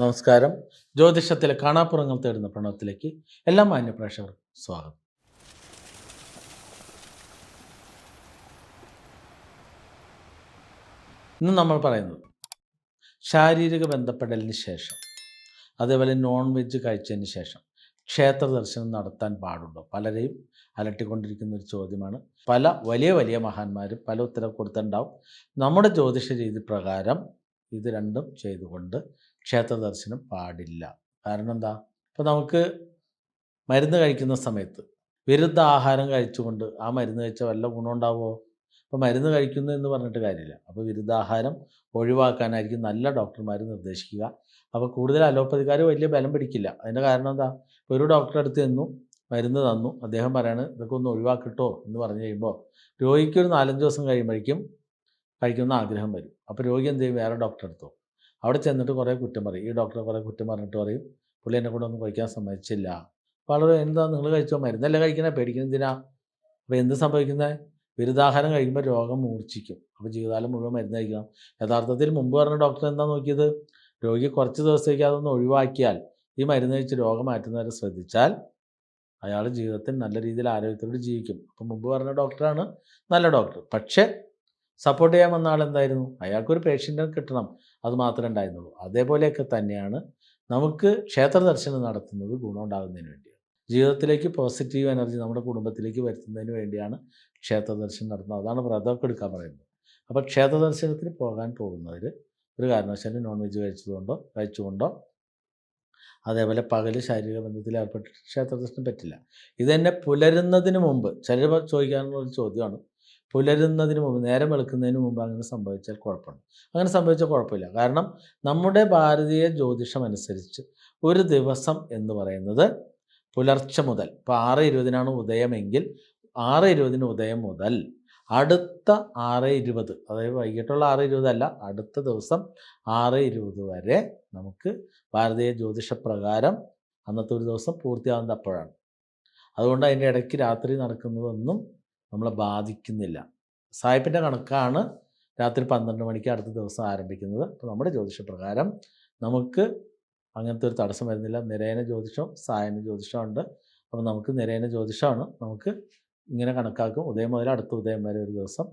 നമസ്കാരം. ജ്യോതിഷത്തിലെ കാണാപ്പുറങ്ങൾ തേടുന്ന പ്രണവത്തിലേക്ക് എല്ലാ മാന്യ പ്രേക്ഷകർക്കും സ്വാഗതം. ഇന്ന് നമ്മൾ പറയുന്നത് ശാരീരിക ബന്ധപ്പെടലിന് ശേഷം അതേപോലെ നോൺ വെജ് കഴിച്ചതിന് ശേഷം ക്ഷേത്ര ദർശനം നടത്താൻ പാടുണ്ടോ? പലരെയും അലട്ടിക്കൊണ്ടിരിക്കുന്ന ഒരു ചോദ്യമാണ്. പല വലിയ വലിയ മഹാന്മാരും പല ഉത്തരം കൊടുത്തിട്ടുണ്ടാവും. നമ്മുടെ ജ്യോതിഷ രീതി പ്രകാരം ഇത് രണ്ടും ചെയ്തുകൊണ്ട് ക്ഷേത്ര ദർശനം പാടില്ല. കാരണം എന്താ? ഇപ്പോൾ നമുക്ക് മരുന്ന് കഴിക്കുന്ന സമയത്ത് വിരുദ്ധ ആഹാരം കഴിച്ചുകൊണ്ട് ആ മരുന്ന് കഴിച്ച വല്ല ഗുണമുണ്ടാവുമോ അപ്പോൾ മരുന്ന് കഴിക്കുന്നു എന്ന് പറഞ്ഞിട്ട് കാര്യമില്ല. അപ്പോൾ വിരുദ്ധാഹാരം ഒഴിവാക്കാനായിരിക്കും നല്ല ഡോക്ടർമാർ നിർദ്ദേശിക്കുക. അപ്പോൾ കൂടുതൽ അലോപ്പതിക്കാർ വലിയ ബലം പിടിക്കില്ല. അതിന്റെ കാരണം എന്താ? ഒരു ഡോക്ടറെ അടുത്ത് നിന്നു മരുന്ന് തന്നു. അദ്ദേഹം പറയാണ് ഇതൊക്കെ ഒന്ന് ഒഴിവാക്കിട്ടോ എന്ന് പറഞ്ഞു കഴിയുമ്പോൾ രോഗിക്ക് ഒരു നാലഞ്ച് ദിവസം കഴിയുമ്പോഴേക്കും കഴിക്കുന്ന ആഗ്രഹം വരും. അപ്പോൾ രോഗി എന്ത് ചെയ്യും? വേറെ ഡോക്ടറെ അടുത്തോ അവിടെ ചെന്നിട്ട് കുറേ കുറ്റം പറയും. ഈ ഡോക്ടറെ കുറേ കുറ്റം പറഞ്ഞിട്ട് പറയും. പുള്ളി എന്നെ കൂടെ ഒന്നും കഴിക്കാൻ സമ്മതിച്ചില്ല. വളരെ എന്താ നിങ്ങൾ കഴിച്ചോ? മരുന്നല്ല കഴിക്കണേ? പേടിക്കുന്നതിനാ അപ്പോൾ എന്ത് സംഭവിക്കുന്നത് ബിരുദാഹാരം കഴിക്കുമ്പോൾ രോഗം മൂർച്ഛിക്കും. അപ്പോൾ ജീവിതകാലം മുഴുവൻ മരുന്ന് കഴിക്കണം. യഥാർത്ഥത്തിൽ മുമ്പ് പറഞ്ഞ ഡോക്ടർ എന്താ നോക്കിയത്? രോഗി കുറച്ച് ദിവസത്തേക്ക് അതൊന്ന് ഒഴിവാക്കിയാൽ ഈ മരുന്ന് കഴിച്ച് രോഗം മാറ്റുന്നവരെ ശ്രദ്ധിച്ചാൽ അയാൾ ജീവിതത്തിൽ നല്ല രീതിയിൽ ആരോഗ്യത്തോട് ജീവിക്കും. അപ്പം മുമ്പ് പറഞ്ഞ ഡോക്ടറാണ് നല്ല ഡോക്ടർ പക്ഷേ സപ്പോർട്ട് ചെയ്യാൻ വന്ന ആളെന്തായിരുന്നു അയാൾക്കൊരു പേഷ്യന്റിനെ കിട്ടണം. അത് മാത്രമേ ഉണ്ടായിരുന്നുള്ളൂ. അതേപോലെയൊക്കെ തന്നെയാണ് നമുക്ക് ക്ഷേത്ര ദർശനം നടത്തുന്നത് ഗുണമുണ്ടാകുന്നതിന് വേണ്ടിയാണ്. ജീവിതത്തിലേക്ക് പോസിറ്റീവ് എനർജി നമ്മുടെ കുടുംബത്തിലേക്ക് വരുത്തുന്നതിന് വേണ്ടിയാണ് ക്ഷേത്ര ദർശനം നടത്തുന്നത്. അതാണ് വ്രതമൊക്കെ എടുക്കാൻ പറയുന്നത്. അപ്പോൾ ക്ഷേത്ര ദർശനത്തിന് പോകാൻ പോകുന്നവർ ഒരു കാരണവശാലും നോൺ വെജ് കഴിച്ചതുകൊണ്ടോ കഴിച്ചുകൊണ്ടോ അതേപോലെ പകൽ ശാരീരിക ബന്ധത്തിൽ ഏർപ്പെട്ടിട്ട് ക്ഷേത്ര ദർശനം പറ്റില്ല. ഇത് തന്നെ പുലരുന്നതിന് മുമ്പ് ചിലർ ചോദിക്കാനുള്ള ഒരു ചോദ്യമാണ്. പുലരുന്നതിന് മുമ്പ് നേരം വെളുക്കുന്നതിന് മുമ്പ് അങ്ങനെ സംഭവിച്ചാൽ കുഴപ്പമുണ്ട്. അങ്ങനെ സംഭവിച്ചാൽ കുഴപ്പമില്ല. കാരണം നമ്മുടെ ഭാരതീയ ജ്യോതിഷം അനുസരിച്ച് ഒരു ദിവസം എന്ന് പറയുന്നത് പുലർച്ചെ മുതൽ ഇപ്പോൾ ആറ് ഇരുപതിനാണ് ഉദയമെങ്കിൽ ആറ് ഇരുപതിന് ഉദയം മുതൽ അടുത്ത ആറ് ഇരുപത് അതായത് വൈകിട്ടുള്ള ആറ് ഇരുപതല്ല അടുത്ത ദിവസം ആറ് ഇരുപത് വരെ നമുക്ക് ഭാരതീയ ജ്യോതിഷപ്രകാരം അന്നത്തെ ഒരു ദിവസം പൂർത്തിയാകുന്നത് അപ്പോഴാണ്. അതുകൊണ്ട് അതിന്റെ ഇടയ്ക്ക് രാത്രി നടക്കുന്നതൊന്നും നമ്മളെ ബാധിക്കുന്നില്ല. സായിപ്പിന്റെ കണക്കാണ് രാത്രി പന്ത്രണ്ട് മണിക്ക് അടുത്ത ദിവസം ആരംഭിക്കുന്നത്. അപ്പോൾ നമ്മുടെ ജ്യോതിഷപ്രകാരം നമുക്ക് അങ്ങനത്തെ ഒരു തടസ്സം വരുന്നില്ല. നിരയന ജ്യോതിഷം സായന ജ്യോതിഷം ഉണ്ട്. അപ്പോൾ നമുക്ക് നിരയന ജ്യോതിഷമാണ് നമുക്ക് ഇങ്ങനെ കണക്കാക്കും. ഉദയം മുതൽ അടുത്ത ഉദയം വരെ ഒരു ദിവസം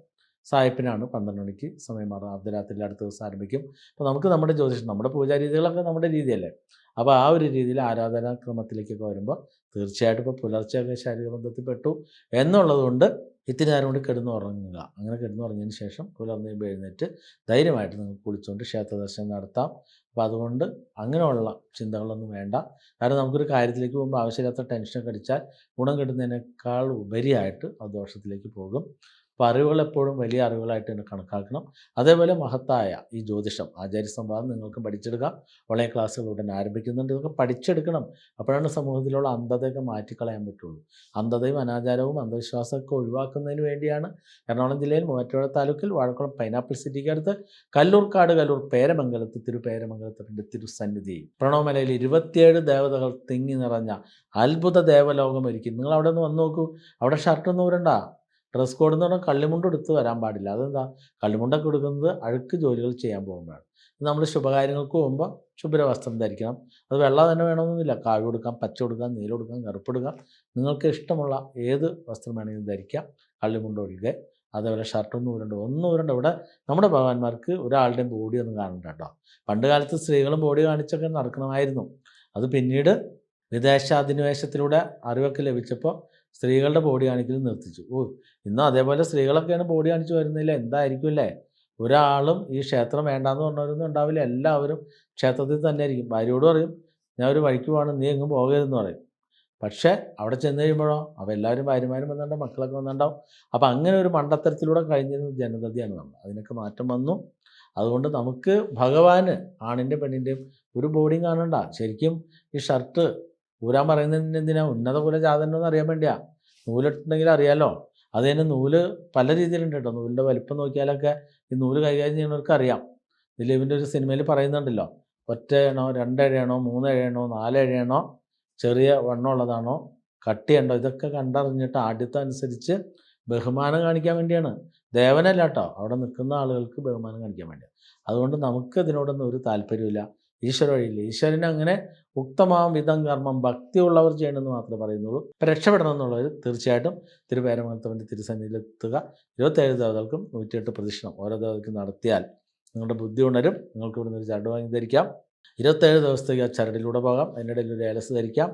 സായിപ്പിനാണ് പന്ത്രണ്ട് മണിക്ക് സമയം മാറും അർദ്ധരാത്രിയിൽ അടുത്ത ദിവസം ആരംഭിക്കും. അപ്പോൾ നമുക്ക് നമ്മുടെ ജ്യോതിഷം നമ്മുടെ പൂജാരീതികളൊക്കെ നമ്മുടെ രീതിയല്ലേ? അപ്പോൾ ആ ഒരു രീതിയിൽ ആരാധനാക്രമത്തിലേക്കൊക്കെ വരുമ്പോൾ തീർച്ചയായിട്ടും ഇപ്പോൾ പുലർച്ചെയൊക്കെ ശാരീരിക ബന്ധത്തിൽ പെട്ടു എന്നുള്ളതുകൊണ്ട് ഇത്തിരി നേരം കൂടി കിടന്ന് ഉറങ്ങുക അങ്ങനെ കിടന്ന് ഉറങ്ങിയതിന് ശേഷം പുലർന്ന് എഴുന്നേറ്റ് ധൈര്യമായിട്ട് നിങ്ങൾക്ക് കുളിച്ചുകൊണ്ട് ക്ഷേത്ര ദർശനം നടത്താം. അപ്പോൾ അതുകൊണ്ട് അങ്ങനെയുള്ള ചിന്തകളൊന്നും വേണ്ട. കാരണം നമുക്കൊരു കാര്യത്തിലേക്ക് പോകുമ്പോൾ ആവശ്യമില്ലാത്ത ടെൻഷനൊക്കെ അടിച്ചാൽ ഗുണം കിട്ടുന്നതിനേക്കാൾ ഉപരിയായിട്ട് ആ ദോഷത്തിലേക്ക് പോകും. അപ്പോൾ അറിവുകൾ എപ്പോഴും വലിയ അറിവുകളായിട്ട് തന്നെ കണക്കാക്കണം. അതേപോലെ മഹത്തായ ഈ ജ്യോതിഷം ആചാര്യ സംവാദം നിങ്ങൾക്ക് പഠിച്ചെടുക്കാം. ഓൺലൈൻ ക്ലാസ്സുകൾ ഉടൻ ആരംഭിക്കുന്നുണ്ട്. ഇതൊക്കെ പഠിച്ചെടുക്കണം. അപ്പോഴാണ് സമൂഹത്തിലുള്ള അന്ധതയൊക്കെ മാറ്റിക്കളയാൻ പറ്റുള്ളൂ. അന്ധതയും അനാചാരവും അന്ധവിശ്വാസമൊക്കെ ഒഴിവാക്കുന്നതിന് വേണ്ടിയാണ് എറണാകുളം ജില്ലയിൽ മൂവാറ്റുപുഴ താലൂക്കിൽ വാഴക്കുളം പൈനാപ്പിൾ സിറ്റിക്ക് അടുത്ത് കല്ലൂർക്കാട് കല്ലൂർ പേരമംഗലത്ത് തിരുപേരമംഗലത്തിന്റെ തിരുസന്നിധി. പ്രണവമലയിൽ ഇരുപത്തിയേഴ് ദേവതകൾ തിങ്ങി നിറഞ്ഞ അത്ഭുത ദേവലോകം ഒരുക്കി. നിങ്ങൾ അവിടെ നിന്ന് വന്ന് നോക്കൂ. അവിടെ ഷർട്ടൊന്നും ഊരണ്ട ഡ്രസ് കോഡ് എന്ന് പറഞ്ഞാൽ കള്ളിമുണ്ട് എടുത്ത് വരാൻ പാടില്ല. അതെന്താ? കള്ളിമുണ്ടൊക്കെ എടുക്കുന്നത് അഴുക്ക് ജോലികൾ ചെയ്യാൻ പോകുമ്പോഴാണ് നമ്മൾ ശുഭകാര്യങ്ങൾക്ക് പോകുമ്പോൾ ശുഭ്ര വസ്ത്രം ധരിക്കണം. അത് വെള്ള തന്നെ വേണമെന്നില്ല. കാവി കൊടുക്കാം പച്ച കൊടുക്കാം നീല കൊടുക്കാം കറുപ്പ് കൊടുക്കാം നിങ്ങൾക്ക് ഇഷ്ടമുള്ള ഏത് വസ്ത്രം വേണമെങ്കിലും ധരിക്കാം. കള്ളിമുണ്ട് ഒഴികെ. അതേപോലെ ഷർട്ടൊന്നും ഊരണ്ട ഒന്നും ഊരണ്ട. ഇവിടെ നമ്മുടെ ഭഗവാന്മാർക്ക് ഒരാളുടെയും ബോഡി ഒന്നും കാണണ്ട കേട്ടോ. പണ്ട് കാലത്ത് സ്ത്രീകളും ബോഡി കാണിച്ചൊക്കെ നടക്കണമായിരുന്നു. അത് പിന്നീട് വിദേശാധിനിവേശത്തിലൂടെ അറിവൊക്കെ ലഭിച്ചപ്പോൾ സ്ത്രീകളുടെ ബോഡി കാണിക്കൽ നിർത്തിച്ചു. ഓ ഇന്നും അതേപോലെ സ്ത്രീകളൊക്കെയാണ് ബോഡി കാണിച്ചു വരുന്നില്ല? എന്തായിരിക്കും അല്ലേ ഒരാളും ഈ ക്ഷേത്രം വേണ്ടാന്ന് പറഞ്ഞവരൊന്നും ഉണ്ടാവില്ല. എല്ലാവരും ക്ഷേത്രത്തിൽ തന്നെ ആയിരിക്കും ഭാര്യയോട് പറയും ഞാൻ ഒരു വഴിക്ക് പോകണം നീ എങ്ങും പോകരുതെന്ന് പറയും. പക്ഷേ അവിടെ ചെന്ന് കഴിയുമ്പോഴോ അപ്പോൾ എല്ലാവരും ഭാര്യമാരും വന്നിട്ടുണ്ടാവും മക്കളൊക്കെ വന്നിട്ടുണ്ടാവും. അപ്പോൾ അങ്ങനെ ഒരു മണ്ടത്തരത്തിലൂടെ കഴിഞ്ഞിരുന്ന ജനതയാണ് നമ്മൾ. അതിനൊക്കെ മാറ്റം വന്നു. അതുകൊണ്ട് നമുക്ക് ഭഗവാന് ആണിന്റെ പെണ്ണിന്റെയും ഒരു ബോഡിയും കാണണ്ട. ശരിക്കും ഈ ഷർട്ട് ഊരാൻ പറയുന്നതിന് എന്തിനാ? ഉന്നത കുല ജാതനെന്ന് അറിയാൻ വേണ്ടിയാ. നൂലിട്ടുണ്ടെങ്കിൽ അറിയാലോ. അത് തന്നെ നൂൽ പല രീതിയിലുണ്ട് കേട്ടോ. നൂലിന്റെ വലിപ്പം നോക്കിയാലൊക്കെ ഈ നൂൽ കൈകാര്യം ചെയ്യുന്നവർക്ക് അറിയാം. ദിലീപിന്റെ ഒരു സിനിമയിൽ പറയുന്നുണ്ടല്ലോ. ഒറ്റ എണ്ണോ രണ്ടഴയാണോ മൂന്നഴയാണോ നാലഴയാണോ ചെറിയ വണ്ണമുള്ളതാണോ കട്ടിയുണ്ടോ? ഇതൊക്കെ കണ്ടറിഞ്ഞിട്ട് ആദ്യത്തെ അനുസരിച്ച് ബഹുമാനം കാണിക്കാൻ വേണ്ടിയാണ്. ദേവനല്ല കേട്ടോ. അവിടെ നിൽക്കുന്ന ആളുകൾക്ക് ബഹുമാനം കാണിക്കാൻ വേണ്ടിയാണ് അതുകൊണ്ട് നമുക്ക് ഇതിനോടൊന്നും ഒരു താല്പര്യമില്ല ഈശ്വര വഴിയില്ല? ഈശ്വരന് അങ്ങനെ ഉക്തമാം വിധം കർമ്മം ഭക്തിയുള്ളവർ ചെയ്യണമെന്ന് മാത്രമേ പറയുന്നുള്ളൂ. രക്ഷപ്പെടണം എന്നുള്ളവർ തീർച്ചയായിട്ടും തിരുപേരമത്തവന്റെ തിരുസന്നിധിയിലെത്തുക. ഇരുപത്തേഴ് ദേവതകൾക്കും നൂറ്റിയെട്ട് പ്രദക്ഷിണം ഓരോ ദേവതയ്ക്കും നടത്തിയാൽ നിങ്ങളുടെ ബുദ്ധി ഉണരും. നിങ്ങൾക്ക് ഇവിടുന്ന് ഒരു ചരട് വാങ്ങി ധരിക്കാം. ഇരുപത്തേഴ് ദിവസത്തേക്ക് ആ ചരടിലൂടെ പോകാം. അതിനിടയിൽ ഒരു ഏലസ് ധരിക്കാം.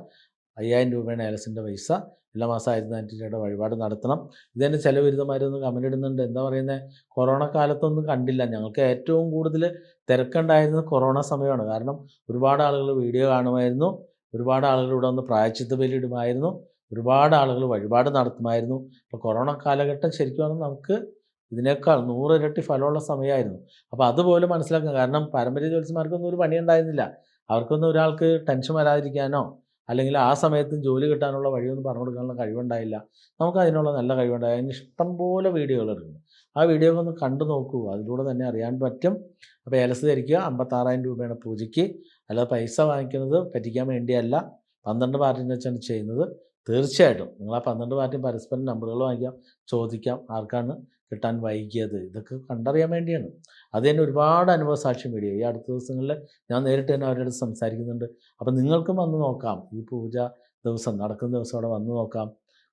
അയ്യായിരം രൂപയാണ് ഏലസിന്റെ പൈസ. എല്ലാ മാസം ആയിരത്തി നാനൂറ്റി വഴിപാട് നടത്തണം. ഇതിന്റെ ചില ബിരുദന്മാരൊന്നും കമന്റ് ഇടുന്നുണ്ട്. എന്താ പറയുന്നത് കൊറോണ കാലത്തൊന്നും കണ്ടില്ല. ഞങ്ങൾക്ക് ഏറ്റവും കൂടുതൽ തിരക്കുണ്ടായിരുന്നത് കൊറോണ സമയമാണ്. കാരണം ഒരുപാട് ആളുകൾ വീഡിയോ കാണുമായിരുന്നു. ഒരുപാട് ആളുകൾ ഇവിടെ വന്ന് പ്രായച്ചിത്ത ബലിയിടുമായിരുന്നു. ഒരുപാട് ആളുകൾ വഴിപാട് നടത്തുമായിരുന്നു. അപ്പോൾ കൊറോണ കാലഘട്ടം ശരിക്കും നമുക്ക് ഇതിനേക്കാൾ നൂറിരട്ടി ഫലമുള്ള സമയമായിരുന്നു. അപ്പോൾ അതുപോലെ മനസ്സിലാക്കുക. കാരണം പാരമ്പര്യ ജ്യോത്സ്യന്മാർക്കൊന്നും ഒരു പണി പണിയുണ്ടായിരുന്നില്ല. അവർക്കൊന്നും ഒരാൾക്ക് ടെൻഷൻ വരാതിരിക്കാനോ അല്ലെങ്കിൽ ആ സമയത്തും ജോലി കിട്ടാനുള്ള വഴിയൊന്നും പറഞ്ഞു കൊടുക്കാനുള്ള കഴിവുണ്ടായില്ല. നമുക്ക് അതിനുള്ള നല്ല കഴിവുണ്ടായി. അതിന് ഇഷ്ടംപോലെ വീഡിയോകൾ എടുക്കുന്നു ആ വീഡിയോ ഒന്ന് കണ്ടു നോക്കൂ. അതിലൂടെ തന്നെ അറിയാൻ പറ്റും. അപ്പോൾ ഏലസ് ധരിക്കുക. അമ്പത്താറായിരം രൂപയാണ് പൂജയ്ക്ക്. അല്ലാതെ പൈസ വാങ്ങിക്കുന്നത് പറ്റിക്കാൻ വേണ്ടിയല്ല. പന്ത്രണ്ട് പാർട്ടിനെ വെച്ചാണ് ചെയ്യുന്നത്. തീർച്ചയായിട്ടും. നിങ്ങൾ ആ പന്ത്രണ്ട് പാർട്ടിയും പരസ്പരം നമ്പറുകൾ വാങ്ങിക്കാം ചോദിക്കാം ആർക്കാണ് കിട്ടാൻ വൈകിയത്. ഇതൊക്കെ കണ്ടറിയാൻ വേണ്ടിയാണ്. അത് തന്നെ ഒരുപാട് അനുഭവ സാക്ഷ്യം വീഡിയോ. ഈ അടുത്ത ദിവസങ്ങളിൽ ഞാൻ നേരിട്ട് തന്നെ അവരോട് സംസാരിക്കുന്നുണ്ട്. അപ്പം നിങ്ങൾക്കും വന്ന് നോക്കാം. ഈ പൂജ ദിവസം നടക്കുന്ന ദിവസം അവിടെ വന്ന് നോക്കാം.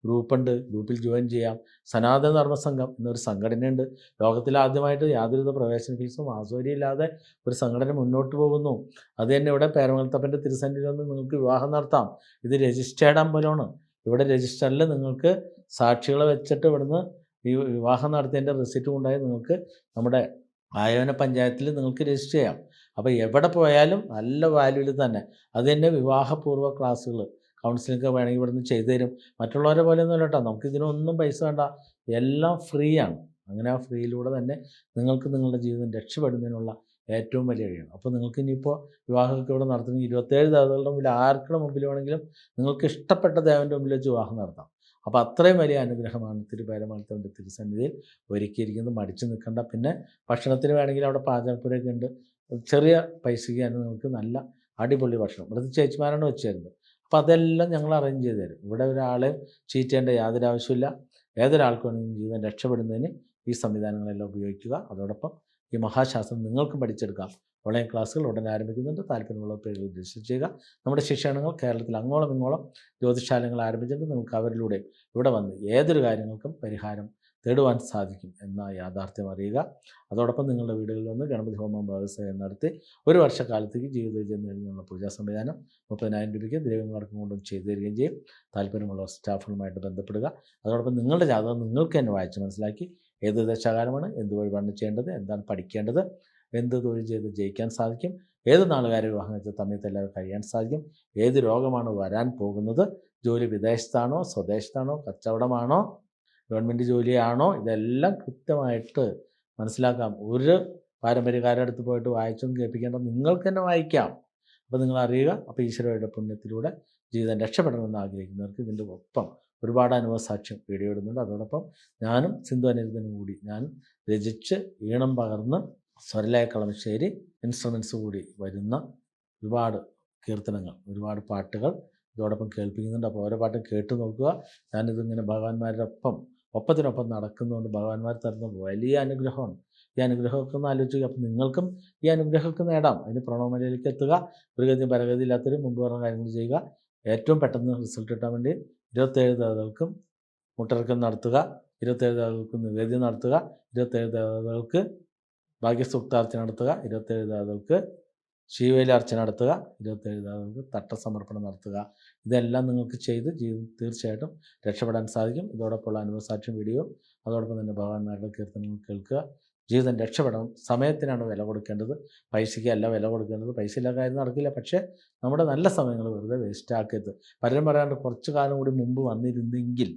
ഗ്രൂപ്പുണ്ട്. ഗ്രൂപ്പിൽ ജോയിൻ ചെയ്യാം. സനാതന ധർമ്മ സംഘം എന്നൊരു സംഘടനയുണ്ട്. ലോകത്തിൽ ആദ്യമായിട്ട് യാതൊരുവിധ പ്രവേശന ഫീസും ആസ്വര്യം ഇല്ലാതെ ഒരു സംഘടന മുന്നോട്ട് പോകുന്നു. അത് തന്നെ ഇവിടെ പേരമംഗലത്തപ്പന്റെ തിരുസന്നിധി വന്ന് നിങ്ങൾക്ക് വിവാഹം നടത്താം. ഇത് രജിസ്റ്റേർഡ് അമ്പലമാണ്. ഇവിടെ രജിസ്റ്ററിൽ നിങ്ങൾക്ക് സാക്ഷികളെ വെച്ചിട്ട് ഇവിടുന്ന് വിവാഹം നടത്തിയതിന്റെ റെസിപ്റ്റ് കൊണ്ടായി നിങ്ങൾക്ക് നമ്മുടെ ആയോന പഞ്ചായത്തിൽ നിങ്ങൾക്ക് രജിസ്റ്റർ ചെയ്യാം. അപ്പോൾ എവിടെ പോയാലും നല്ല വാല്യൂവിൽ തന്നെ. അത് തന്നെ വിവാഹപൂർവ ക്ലാസ്സുകൾ കൗൺസിലിംഗ് ഒക്കെ വേണമെങ്കിൽ ഇവിടുന്ന് ചെയ്തു തരും. മറ്റുള്ളവരെ പോലെ ഒന്നും കേട്ടോ. നമുക്ക് ഇതിനൊന്നും പൈസ വേണ്ട. എല്ലാം ഫ്രീ ആണ്. അങ്ങനെ ആ ഫ്രീയിലൂടെ തന്നെ നിങ്ങൾക്ക് നിങ്ങളുടെ ജീവിതം രക്ഷപ്പെടുന്നതിനുള്ള ഏറ്റവും വലിയ വഴിയാണ്. അപ്പോൾ നിങ്ങൾക്ക് ഇനിയിപ്പോൾ വിവാഹമൊക്കെ ഇവിടെ നടത്തുന്ന ഇരുപത്തേഴ് ദേവതകളുടെ മുമ്പിൽ ആർക്കുടെ മുമ്പിൽ വേണമെങ്കിലും നിങ്ങൾക്ക് ഇഷ്ടപ്പെട്ട ദേവന്റെ മുമ്പിൽ വെച്ച് വിവാഹം നടത്താം. അപ്പോൾ അത്രയും വലിയ അനുഗ്രഹമാണ് തിരുപേരമലത്തവന്റെ തിരുസന്നിധിയിൽ ഒരുക്കിയിരിക്കുന്നത്. മടിച്ചു നിൽക്കേണ്ട. പിന്നെ ഭക്ഷണത്തിന് വേണമെങ്കിൽ അവിടെ പാചകപ്പുരയൊക്കെ ഉണ്ട്. ചെറിയ പൈസയ്ക്ക് തന്നെ നിങ്ങൾക്ക് നല്ല അടിപൊളി ഭക്ഷണം. ഇവിടുത്തെ ചേച്ചിമാരാണ് വെച്ച് അപ്പോൾ അതെല്ലാം ഞങ്ങൾ അറേഞ്ച് ചെയ്ത് തരും. ഇവിടെ ഒരാളെ ചീറ്റേണ്ട യാതൊരു ആവശ്യമില്ല ഏതൊരാൾക്ക് വേണമെങ്കിലും ജീവൻ രക്ഷപ്പെടുന്നതിന് ഈ സംവിധാനങ്ങളെല്ലാം ഉപയോഗിക്കുക. അതോടൊപ്പം ഈ മഹാശാസ്ത്രം നിങ്ങൾക്കും പഠിച്ചെടുക്കാം. ഓൺലൈൻ ക്ലാസ്സുകൾ ഉടൻ ആരംഭിക്കുന്നുണ്ട്. താല്പര്യമുള്ള പേര് രജിസ്റ്റർ ചെയ്യുക. നമ്മുടെ ശിക്ഷണങ്ങൾ കേരളത്തിൽ അങ്ങോളം ഇങ്ങോളം ജ്യോതിശാലങ്ങൾ ആരംഭിച്ചിട്ടുണ്ട്. നിങ്ങൾക്ക് അവരിലൂടെ ഇവിടെ വന്ന് ഏതൊരു കാര്യങ്ങൾക്കും പരിഹാരം തേടുവാൻ സാധിക്കും എന്ന യാഥാർത്ഥ്യം അറിയുക. അതോടൊപ്പം നിങ്ങളുടെ വീടുകളിൽ വന്ന് ഗണപതി ഹോമം വ്യവസായം നടത്തി ഒരു വർഷക്കാലത്തേക്ക് ജീവിത നേടുന്നുള്ള പൂജാ സംവിധാനം മുപ്പതിനായിരം രൂപയ്ക്ക് ദ്രവ്യങ്ങളടക്കം കൊണ്ടും ചെയ്തു തരികയും ചെയ്യും. താല്പര്യമുള്ള സ്റ്റാഫുകളുമായിട്ട് ബന്ധപ്പെടുക. അതോടൊപ്പം നിങ്ങളുടെ ജാതകം നിങ്ങൾക്ക് തന്നെ വായിച്ച് മനസ്സിലാക്കി ഏത് ദശാകാലമാണ് എന്ത് വഴിപാടാണ് ചെയ്യേണ്ടത് എന്താണ് പഠിക്കേണ്ടത് എന്ത് തൊഴിൽ ചെയ്ത് ജയിക്കാൻ സാധിക്കും ഏത് നാളുകാരെ വിവാഹം വെച്ച സമയത്തല്ലാതെ കഴിയാൻ സാധിക്കും ഏത് രോഗമാണ് വരാൻ പോകുന്നത് ജോലി വിദേശത്താണോ സ്വദേശത്താണോ കച്ചവടമാണോ ഗവൺമെന്റ് ജോലിയാണോ? ഇതെല്ലാം കൃത്യമായിട്ട് മനസ്സിലാക്കാം. ഒരു പാരമ്പര്യക്കാരുടെ അടുത്ത് പോയിട്ട് വായിച്ചൊന്നും കേൾപ്പിക്കേണ്ട നിങ്ങൾക്ക് തന്നെ വായിക്കാം. അപ്പോൾ നിങ്ങൾ അറിയുക അപ്പോൾ ഈശ്വരയുടെ പുണ്യത്തിലൂടെ ജീവിതം രക്ഷപ്പെടണമെന്ന് ആഗ്രഹിക്കുന്നവർക്ക് ഇതിന്റെ ഒപ്പം ഒരുപാട് അനുഭവ സാക്ഷ്യം വീഡിയോ ഇടുന്നുണ്ട്. അതോടൊപ്പം ഞാനും സിന്ധു അനിരുദ്ധനും കൂടി ഞാൻ രചിച്ച് ഈണം പകർന്ന് സ്വരലായ കളമശ്ശേരി ഇൻസ്ട്രുമെൻസ് കൂടി വരുന്ന ഒരുപാട് കീർത്തനങ്ങൾ ഒരുപാട് പാട്ടുകൾ ഇതോടൊപ്പം കേൾപ്പിക്കുന്നുണ്ട്. അപ്പോൾ ഓരോ പാട്ടും കേട്ട് നോക്കുക. ഞാനിതിങ്ങനെ ഭഗവാന്മാരുടെ ഒപ്പം ഒപ്പത്തിനൊപ്പം നടക്കുന്നതുകൊണ്ട് ഭഗവാന്മാർ തരുന്ന വലിയ അനുഗ്രഹമാണ്. ഈ അനുഗ്രഹമൊക്കെ ഒന്ന് ആലോചിക്കുക. അപ്പം നിങ്ങൾക്കും ഈ അനുഗ്രഹമൊക്കെ നേടാം. അതിന് പ്രണവമലയിലേക്ക് എത്തുക. പ്രകൃതി ഗതി പരഗതി ഇല്ലാത്തവരും മുമ്പ് പറഞ്ഞ കാര്യങ്ങൾ ചെയ്യുക. ഏറ്റവും പെട്ടെന്ന് റിസൾട്ട് കിട്ടാൻ വേണ്ടി ഇരുപത്തേഴ് ദേവതകൾക്കും മുട്ടിറക്കം നടത്തുക. ഇരുപത്തേഴ് ദേവതകൾക്ക് നിവേദ്യം നടത്തുക. ഇരുപത്തേഴ് ദേവതകൾക്ക് ഭാഗ്യസൂക്താർച്ചന നടത്തുക. ഇരുപത്തേഴ് ദേവതകൾക്ക് ശിവയിലെ അർച്ചന നടത്തുക. ഇരുപത്തേഴ് ദേവതകൾക്ക് തട്ടസമർപ്പണം നടത്തുക. ഇതെല്ലാം നിങ്ങൾക്ക് ചെയ്ത് ജീവിതം തീർച്ചയായിട്ടും രക്ഷപ്പെടാൻ സാധിക്കും. ഇതോടൊപ്പമുള്ള അനുഭവസാക്ഷ്യം വീഡിയോ അതോടൊപ്പം തന്നെ ഭഗവാന്മാരുടെ കീർത്തനങ്ങൾ കേൾക്കുക. ജീവിതം രക്ഷപ്പെടണം. സമയത്തിനാണ് വില കൊടുക്കേണ്ടത്. പൈസയ്ക്ക് അല്ല വില കൊടുക്കേണ്ടത്. പൈസ ഇല്ല കാര്യം നടക്കില്ല. പക്ഷേ നമ്മുടെ നല്ല സമയങ്ങൾ വെറുതെ വേസ്റ്റ് ആക്കരുത്. പലരും പറയാണ്ട് കുറച്ച് കാലം കൂടി മുമ്പ് വന്നിരുന്നെങ്കിൽ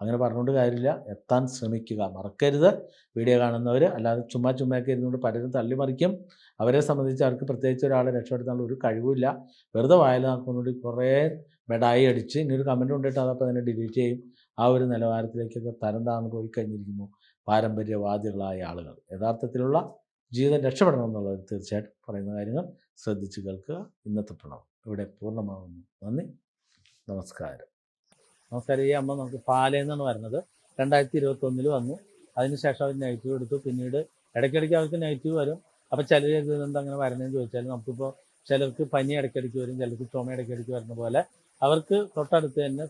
അങ്ങനെ പറഞ്ഞുകൊണ്ട് കാര്യമില്ല. എത്താൻ ശ്രമിക്കുക. മറക്കരുത്. വീഡിയോ കാണുന്നവർ അല്ലാതെ ചുമ്മാ ചുമ്മാക്കി ഇരുന്നുകൊണ്ട് പലരും തള്ളിമറിക്കും. അവരെ സംബന്ധിച്ച് അവർക്ക് പ്രത്യേകിച്ച് ഒരാളെ രക്ഷപ്പെടുത്താനുള്ള ഒരു കഴിവില്ല വെറുതെ വായന നോക്കുന്നതുകൊണ്ട് കുറേ ബെഡായി അടിച്ച് ഇനി ഒരു കമന്റ് കൊണ്ടിട്ട് അതപ്പോൾ തന്നെ ഡിലീറ്റ് ചെയ്യും. ആ ഒരു നിലവാരത്തിലേക്കൊക്കെ തരം താഴ്ന്നു പോയി കഴിഞ്ഞിരിക്കുന്നു പാരമ്പര്യവാദികളായ ആളുകൾ. യഥാർത്ഥത്തിലുള്ള ജീവിതം രക്ഷപ്പെടണം എന്നുള്ളത് തീർച്ചയായിട്ടും പറയുന്ന കാര്യങ്ങൾ ശ്രദ്ധിച്ച് കേൾക്കുക. ഇന്നത്തെ പ്രണവം ഇവിടെ പൂർണമാകുന്നു നന്ദി. നമസ്കാരം. നമസ്കാരം. ഈ അമ്മ നമുക്ക് പാലേന്നാണ് വരുന്നത് രണ്ടായിരത്തി ഇരുപത്തൊന്നിൽ വന്നു. അതിനുശേഷം അവർ നെഗറ്റീവ് എടുത്തു. പിന്നീട് ഇടയ്ക്കിടയ്ക്ക് അവർക്ക് നെഗറ്റീവ് വരും. അപ്പോൾ ചില നിന്ന് അങ്ങനെ വരണമെന്ന് ചോദിച്ചാൽ നമുക്കിപ്പോൾ ചിലർക്ക് പനി ഇടയ്ക്കിടയ്ക്ക് വരും. ചിലർക്ക് ചുമ ഇടയ്ക്കിടയ്ക്ക് വരുന്ന പോലെ അവർക്ക് തൊട്ടടുത്ത് തന്നെ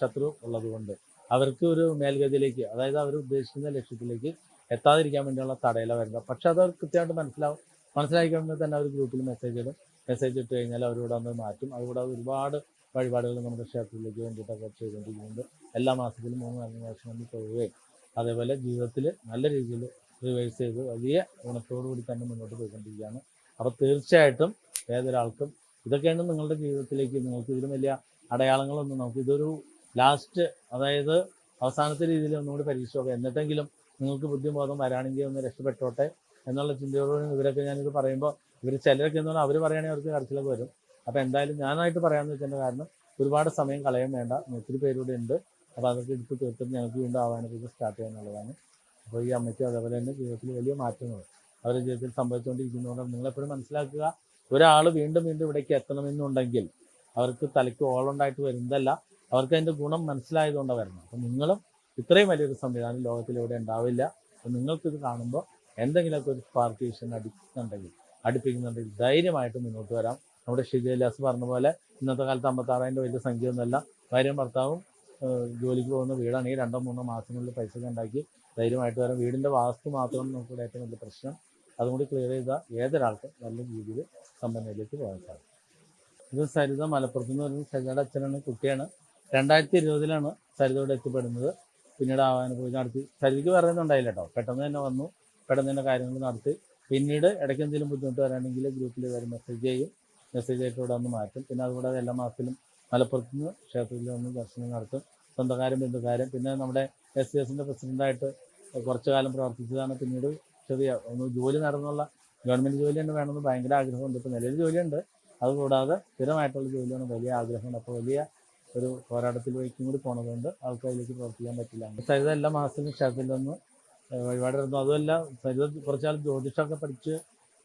ശത്രു ഉള്ളതുകൊണ്ട് അവർക്ക് ഒരു മേൽഗതിയിലേക്ക് അതായത് അവർ ഉദ്ദേശിക്കുന്ന ലക്ഷ്യത്തിലേക്ക് എത്താതിരിക്കാൻ വേണ്ടിയുള്ള തടയില വരുന്നത്. പക്ഷെ അത് അവർ കൃത്യമായിട്ട് മനസ്സിലാവും. മനസ്സിലാക്കി കഴിയുമ്പോൾ തന്നെ അവർ ഗ്രൂപ്പിൽ മെസ്സേജ് ഇടും. മെസ്സേജ് ഇട്ട് കഴിഞ്ഞാൽ അവരോട് അന്ന് മാറ്റും. അതുകൂടാതെ ഒരുപാട് വഴിപാടുകൾ നമ്മുടെ ക്ഷേത്രത്തിലേക്ക് വേണ്ടിയിട്ടൊക്കെ ചെയ്തുകൊണ്ടിരിക്കുന്നുണ്ട്. എല്ലാ മാസത്തിലും മൂന്ന് നാല് പ്രാവശ്യം വന്ന് പോവുകയും അതേപോലെ ജീവിതത്തിൽ നല്ല രീതിയിൽ റിവൈസ് ചെയ്ത് വലിയ ഗുണത്തോടുകൂടി തന്നെ മുന്നോട്ട് പോയിക്കൊണ്ടിരിക്കുകയാണ്. അപ്പോൾ തീർച്ചയായിട്ടും ഏതൊരാൾക്കും ഇതൊക്കെയാണ് നിങ്ങളുടെ ജീവിതത്തിലേക്ക് നിങ്ങൾക്ക് ഇതിലും വലിയ അടയാളങ്ങളൊന്നും നമുക്ക് ഇതൊരു ലാസ്റ്റ് അതായത് അവസാനത്തെ രീതിയിൽ ഒന്നുകൂടി പരീക്ഷിച്ചോക്കാം. എന്നിട്ടെങ്കിലും നിങ്ങൾക്ക് ബുദ്ധിബോധം വരാണെങ്കിൽ ഒന്ന് രക്ഷപ്പെട്ടോട്ടെ എന്നുള്ള ചിന്തയോടുകൂടി ഇവരൊക്കെ ഞാനിത് പറയുമ്പോൾ ഇവർ ചിലരൊക്കെ എന്ന് പറഞ്ഞാൽ അവർ പറയുകയാണെങ്കിൽ അവർക്ക് കരച്ചിലൊക്കെ വരും. അപ്പോൾ എന്തായാലും ഞാനായിട്ട് പറയാമെന്ന് വെച്ചതിന്റെ കാരണം ഒരുപാട് സമയം കളയാൻ വേണ്ട. ഒത്തിരി പേരൂടെ ഉണ്ട്. അപ്പോൾ അതൊക്കെ എടുത്ത് തീർത്തിട്ട് ഞങ്ങൾക്ക് വീണ്ടും ആവാനൊക്കെ സ്റ്റാർട്ട് ചെയ്യാനുള്ളതാണ് അപ്പോൾ ഈ അമ്മയ്ക്ക് അതേപോലെ തന്നെ ജീവിതത്തിൽ വലിയ മാറ്റങ്ങൾ അവരുടെ ജീവിതത്തിൽ സംഭവിച്ചുകൊണ്ടിരിക്കുന്നതുകൊണ്ട് നിങ്ങളെപ്പോഴും മനസ്സിലാക്കുക. ഒരാൾ വീണ്ടും വീണ്ടും ഇവിടേക്ക് എത്തണമെന്നുണ്ടെങ്കിൽ അവർക്ക് തലയ്ക്ക് ഓളുണ്ടായിട്ട് വരുന്നതല്ല. അവർക്ക് അതിന്റെ ഗുണം മനസ്സിലായതുകൊണ്ടാണ് വരുന്നത്. അപ്പം നിങ്ങളും ഇത്രയും വലിയൊരു സംവിധാനം ലോകത്തിലൂടെ ഉണ്ടാവില്ല. അപ്പം നിങ്ങൾക്കിത് കാണുമ്പോൾ എന്തെങ്കിലുമൊക്കെ ഒരു സ്പാർക്കേഷൻ അടിക്കുന്നുണ്ടെങ്കിൽ അടുപ്പിക്കുന്നുണ്ടെങ്കിൽ ധൈര്യമായിട്ട് മുന്നോട്ട് വരാം. നമ്മുടെ ഷിജയിലാസ് പറഞ്ഞ പോലെ ഇന്നത്തെ കാലത്ത് അമ്പത്താറായിരം വലിയ സംഖ്യയൊന്നുമല്ല. ഭാര്യയും ഭർത്താവും ജോലിക്ക് പോകുന്ന വീടാണെങ്കിൽ രണ്ടോ മൂന്നോ മാസങ്ങളിൽ പൈസ ഉണ്ടാക്കി ധൈര്യമായിട്ട് വരാം. വീടിന്റെ വാസ്തു മാത്രമാണ് നമുക്കിവിടെ ഏറ്റവും വലിയ പ്രശ്നം. അതും കൂടി ക്ലിയർ ചെയ്താൽ ഏതൊരാൾക്കും നല്ല രീതിയിൽ സമ്പന്നയിലേക്ക് പോകാൻ സാധിക്കും. ഇത് സരിത മലപ്പുറത്ത് നിന്ന് പറയുന്നത് സരിതയുടെ അച്ഛനാണ് കുട്ടിയാണ്. രണ്ടായിരത്തി ഇരുപതിലാണ് സരിതയോട് എത്തിപ്പെടുന്നത്. പിന്നീട് ആവാനുഭവം നടത്തി. സരിതയ്ക്ക് പറയുന്നത് ഉണ്ടായില്ല കേട്ടോ. പെട്ടെന്ന് തന്നെ വന്നു. പെട്ടെന്ന് തന്നെ കാര്യങ്ങൾ നടത്തി. പിന്നീട് ഇടയ്ക്ക് എന്തെങ്കിലും ബുദ്ധിമുട്ട് വരാണെങ്കിൽ ഗ്രൂപ്പിൽ വരും മെസ്സേജ് ചെയ്യും. മെസ്സേജ് ആയിട്ട് ഇവിടെ വന്ന് മാറ്റും. പിന്നെ അതുകൂടാതെ എല്ലാ മാസത്തിലും മലപ്പുറത്ത് നിന്ന് ക്ഷേത്രത്തിൽ വന്ന് ദർശനം നടത്തും. സ്വന്തക്കാരും ബന്ധുക്കാരും പിന്നെ നമ്മുടെ എസ് സി എസിന്റെ പ്രസിഡന്റായിട്ട് കുറച്ചു കാലം പ്രവർത്തിച്ചതാണ്. പിന്നീട് ചെറിയ ഒന്ന് ജോലി നടന്നുള്ള ഗവൺമെന്റ് ജോലി തന്നെ വേണമെന്ന് ഭയങ്കര ആഗ്രഹമുണ്ട്. ഇപ്പോൾ നിലവിൽ ജോലിയുണ്ട്. അതുകൂടാതെ സ്ഥിരമായിട്ടുള്ള ജോലിയാണ് വലിയ ആഗ്രഹമുണ്ട്. അപ്പോൾ വലിയ ഒരു പോരാട്ടത്തിലേക്കും കൂടി പോണതുകൊണ്ട് ആൾക്കാരിലേക്ക് പ്രവർത്തിക്കാൻ പറ്റില്ല. സരിത എല്ലാ മാസത്തിലും ക്ഷേത്രത്തിൽ നിന്ന് വഴിപാടായിരുന്നു അതുമല്ല സരിത കുറച്ചാൾ ജ്യോതിഷമൊക്കെ പഠിച്ച്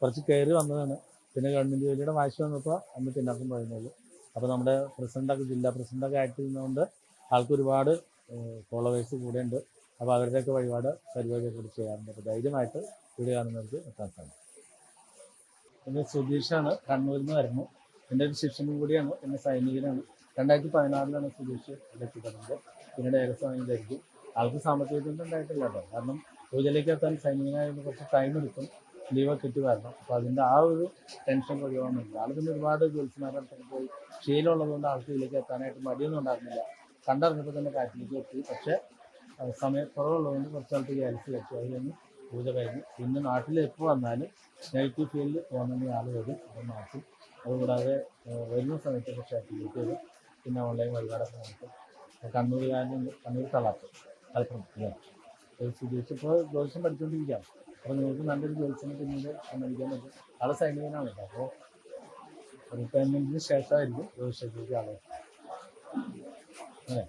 കുറച്ച് കയറി വന്നതാണ്. പിന്നെ ഗവൺമെന്റ് ജോലിയുടെ വാശി വന്നപ്പോൾ അന്ന് പിന്നാക്കം പറയുന്നത്. അപ്പോൾ നമ്മുടെ പ്രസിഡന്റൊക്കെ ജില്ലാ പ്രസിഡന്റൊക്കെ ആയിട്ടിരുന്നതുകൊണ്ട് ആൾക്ക് ഒരുപാട് ഫോളോവേഴ്സ് കൂടെ ഉണ്ട് അപ്പോൾ അവരുടെയൊക്കെ വഴിപാട് പരിപാടിയൊക്കെ കൂടി ചെയ്യാറുണ്ട്. അപ്പോൾ ധൈര്യമായിട്ട് വീട് കാണുന്നവർക്ക് എത്താൻ സാധിക്കും പിന്നെ സുധീഷാണ് കണ്ണൂരിൽ നിന്ന് വരുന്നു. എന്റെ ഒരു ശിഷ്യനും കൂടിയാണ്. പിന്നെ സൈനികനാണ്. രണ്ടായിരത്തി പതിനാറിലാണ് സുധീഷ് എത്തിപ്പെടുന്നത്. പിന്നീട് ധരിക്കും ആൾക്ക് സാമ്പത്തിക ബുദ്ധിമുട്ട് ഉണ്ടായിട്ടില്ല കേട്ടോ. കാരണം പൂജയിലേക്ക് എത്താൻ സൈനികനായിരുന്നു കുറച്ച് ടൈം എടുക്കും. ലീവൊക്കെ കിട്ടി വരണം. അപ്പോൾ അതിന്റെ ആ ഒരു ടെൻഷൻ ഒഴിവാകുന്നില്ല ആൾ പിന്നെ ഒരുപാട് ജോലിസ്മാരുടെ പോയി പോയി. ശീലമുള്ളതുകൊണ്ട് ആൾക്ക് ഇതിലേക്ക് എത്താനായിട്ട് മടിയൊന്നും ഉണ്ടായിരുന്നില്ല. കണ്ടറിഞ്ഞപ്പോൾ തന്നെ കാറ്റിലേക്ക് എത്തി. പക്ഷേ സമയക്കുറവുള്ളതുകൊണ്ട് കുറച്ച് ആൾക്ക് ക്യാൻസൽ അതിൽ നിന്ന് പൂജ കഴിഞ്ഞു. പിന്നെ നാട്ടിൽ എപ്പോൾ വന്നാലും നെഗറ്റീവ് ഫീൽഡ് തോന്നുന്ന ആൾ വരും. അത് മാറ്റും. അതുകൂടാതെ വരുന്ന സമയത്ത് ക്ഷേത്രത്തിലേക്ക് വരും. പിന്നെ ഓൺലൈൻ വഴിപാടൊക്കെ നടത്തും. കണ്ണൂരുകാരനുണ്ട് കണ്ണൂർ തളാപ്പ് തലപ്പുറം സുധീഷ് ഇപ്പോൾ ജ്യോത്സ്യം പഠിച്ചുകൊണ്ടിരിക്കുകയാണ്. അപ്പോൾ നിങ്ങൾക്ക് നല്ലൊരു ജ്യോത്സ്യം പിന്നീട് സമ്മതിക്കാൻ പറ്റും. ആളെ സൈനികനാണ് കേട്ടോ അപ്പോൾ റിട്ടയർമെന്റിന് ശേഷമായിരിക്കും ജ്യോതിഷത്തിലേക്ക് ആളെ അതെ